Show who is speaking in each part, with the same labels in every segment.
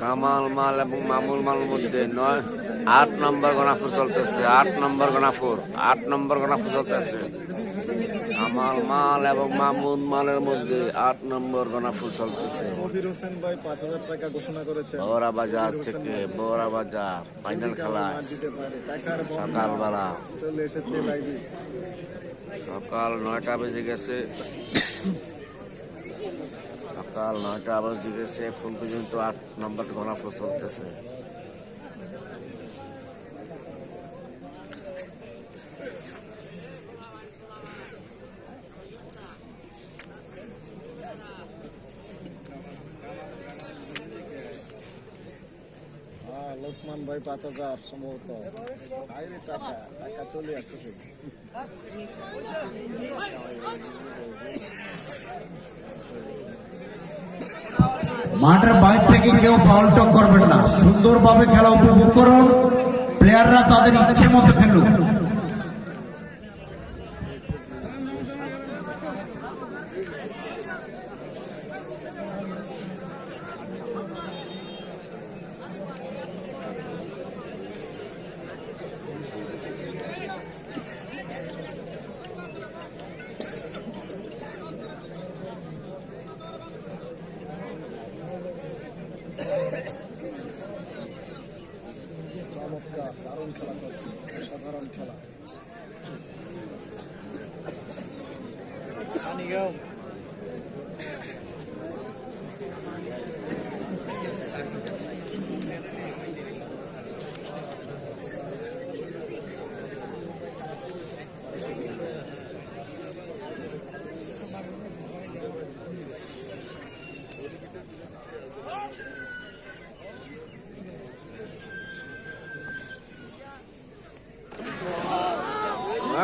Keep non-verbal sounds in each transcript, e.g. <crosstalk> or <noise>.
Speaker 1: কামাল মাল এবং মামুল মালের মধ্যে নয় আট নম্বর গণাফুর চলতেছে আট নম্বর গণাফুর আট নম্বর গণাফুর চলতেছে। কামাল মাল এবং মামুন মালের মধ্যে আট নম্বর গণাফুর চলতেছে। বড়া বাজার থেকে বড়া বাজার ফাইনাল
Speaker 2: খেলা
Speaker 1: সকালবেলা। সকাল নয়টা বেজে গেছে। সকাল নয়টা বেজে গেছে এখন পর্যন্ত আট নম্বর গণাফুর চলতেছে।
Speaker 2: লোকমান ভাই পাঁচ হাজার সম্ভবত। চলে আসতেছে।
Speaker 3: মাঠের বাইর থেকে কেউ ফাউল টক করবেন না। সুন্দরভাবে খেলা উপভোগ করুন। প্লেয়াররা তাদের ইচ্ছে মতো খেলুন
Speaker 2: দারুণ খেলা চলছে সাধারণ খেলা
Speaker 1: কেড়ে গেছে কেড়ে কেড়ে গেছে
Speaker 2: চমৎকার দারুণ লড়াই চলছে কামাল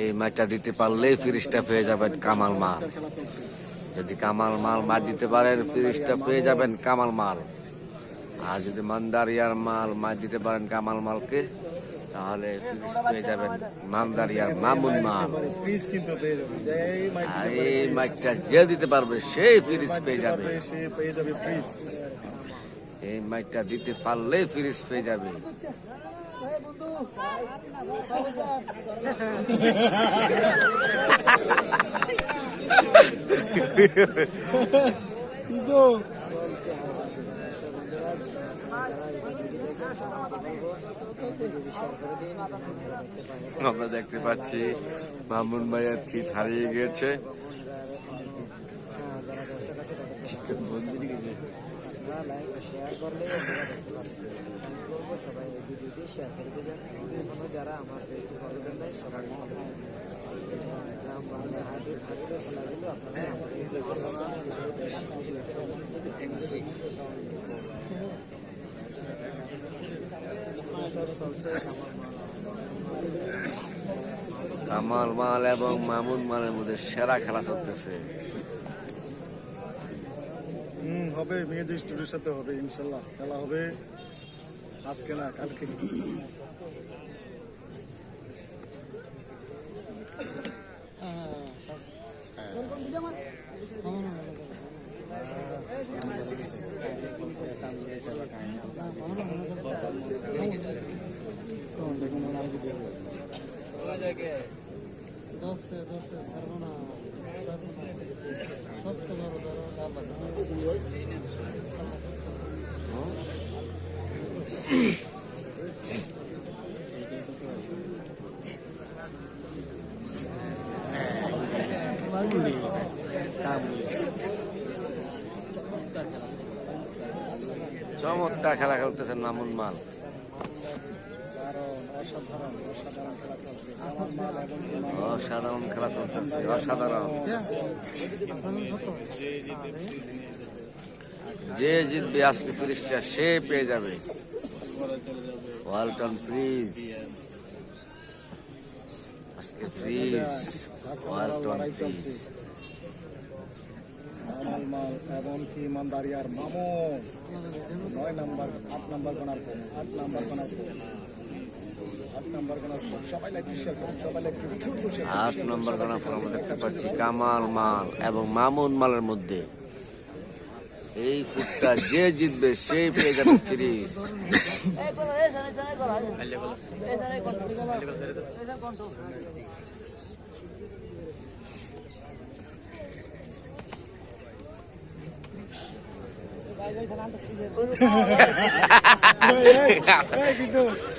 Speaker 1: এই মাছটা দিতে পারলেই ফ্রিজটা পেয়ে যাবেন কামাল মাল। যদি কামাল মাল মাছ দিতে পারেন ফ্রিজটা পেয়ে যাবেন কামাল মাল। আর যদি মান্দারিয়ার মাল মাছ দিতে পারেন কামাল মালকে তাহলে ফ্রিজ পেয়ে যাবেন মান্দারিয়ার মামুন মাল।
Speaker 2: কিন্তু পেয়ে
Speaker 1: এই মাছটা যে দিতে পারবে সেই ফ্রিজ পেয়ে যাবে।
Speaker 2: সে পেয়ে যাবে প্লিজ
Speaker 1: এই মাছটা দিতে পারলে ফ্রিজ পেয়ে যাবে। <laughs> আমরা দেখতে পাচ্ছি মামুন ভাইয়ের থিত হারিয়ে গেছে।
Speaker 4: যারা
Speaker 1: কামাল মাল এবং মামুন মালের মধ্যে সেরা খেলা চলতেছে।
Speaker 2: হবে মেয়েদের স্টুডিওর সাথে হবে, ইনশাল্লাহ। খেলা হবে। আজকে না, কালকে।
Speaker 1: চমৎকার খেলা খেলতেছেন মামুন মাল।
Speaker 2: অসাধারণ খেলা
Speaker 1: চলতেছে, অসাধারণ। যে জিতবে আজকে ফ্রিজটা সে পেয়ে যাবে। Walton fridge. আজকে ফ্রিজ, ওয়ালটন ফ্রিজ।
Speaker 2: চলছে কামাল মাল এবং কি ইমানদারিয়ার মামুন, নয় নাম্বার, আট নাম্বার পর আট নাম্বার পর আট নাম্বার গোনার পর সবাই লাইক শেয়ার করুন সবাই লাইক দ্রুত শেয়ার
Speaker 1: আট নম্বর গণা আমরা দেখতে পাচ্ছি কামাল মাল এবং মামুন মালের মধ্যে। এই ফুটটা যে জিতবে সেই পেয়ে যাবে ফ্রিজ
Speaker 2: কিন্তু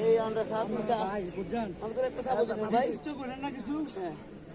Speaker 4: এই আমরা মিটা আমাদের কথা বলছেন ভাই। কিছু করেন না কিছু?
Speaker 1: ফ্রিজ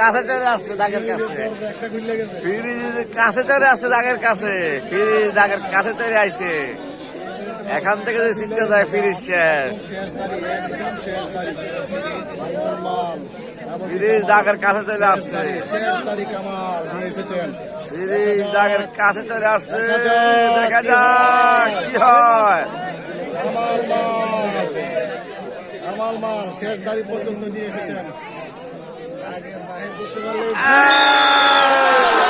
Speaker 1: কাছে আসছে ফ্রিজ কাছে চলে আসছে দাগের কাছে ফ্রিজ দাগের কাছে চলে আইছে। এখান থেকে যদি চিন্তা যায় ফ্রিজ শেষ। ফ্রিজ দাগের কাছে চলে আসছে ফ্রিজ দাগের কাছে চলে আসছে দেখা যাক, কি হয়।
Speaker 2: শেষ তারিখ পর্যন্ত নিয়ে এসেছেন। 啊！